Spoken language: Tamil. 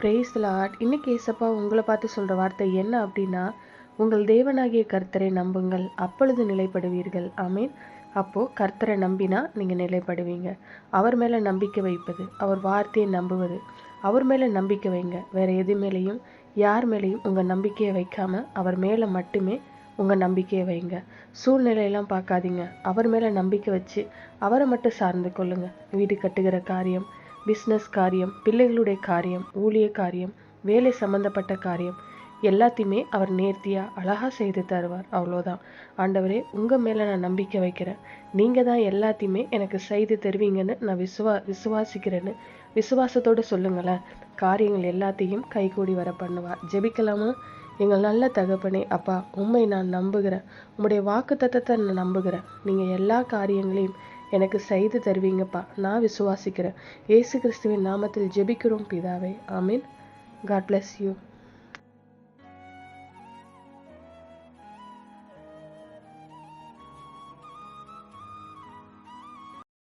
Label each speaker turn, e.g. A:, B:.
A: பிரேஸ் லாட் இன்னைக்கு ஏசப்பா உங்களை பார்த்து சொல்கிற வார்த்தை என்ன அப்படின்னா உங்கள் தேவனாகிய கர்த்தரை நம்புங்கள் அப்பொழுது நிலைப்படுவீர்கள். ஆமீன். அப்போது கர்த்தரை நம்பினா நீங்கள் நிலைப்படுவீங்க. அவர் மேலே நம்பிக்கை வைப்பது அவர் வார்த்தையை நம்புவது அவர் மேலே நம்பிக்கை வைங்க. வேறு எது மேலேயும் யார் மேலேயும் உங்கள் நம்பிக்கையை வைக்காம அவர் மேலே மட்டுமே உங்கள் நம்பிக்கையை வைங்க. சூழ்நிலையெல்லாம் பார்க்காதீங்க. அவர் மேலே நம்பிக்கை வச்சு அவரை மட்டும் சார்ந்து கொள்ளுங்க. வீடு கட்டுகிற காரியம் பிஸ்னஸ் காரியம் பிள்ளைகளுடைய காரியம் ஊழிய காரியம் வேலை சம்பந்தப்பட்ட காரியம் எல்லாத்தையுமே அவர் நேர்த்தியாக அழகாக செய்து தருவார். அவ்வளோதான் ஆண்டவரே உங்கள் மேலே நான் நம்பிக்கை வைக்கிறேன். நீங்கள் தான் எல்லாத்தையுமே எனக்கு செய்து தருவீங்கன்னு நான் விசுவா விசுவாசிக்கிறேன்னு விசுவாசத்தோடு சொல்லுங்களேன். காரியங்கள் எல்லாத்தையும் கைகூடி வர பண்ணுவார். ஜெபிக்கலாமா? எங்கள் நல்ல தகப்பனே அப்பா உண்மை நான் நம்புகிறேன். உங்களுடைய வாக்கு தத்தத்தை நான் நம்புகிறேன். நீங்கள் எல்லா காரியங்களையும் எனக்கு செய்து தருவீங்கப்பா. நான் விசுவாசிக்கிறேன். இயேசு கிறிஸ்துவின் நாமத்தில் ஜெபிக்கிறோம் பிதாவே. ஆமீன். God bless you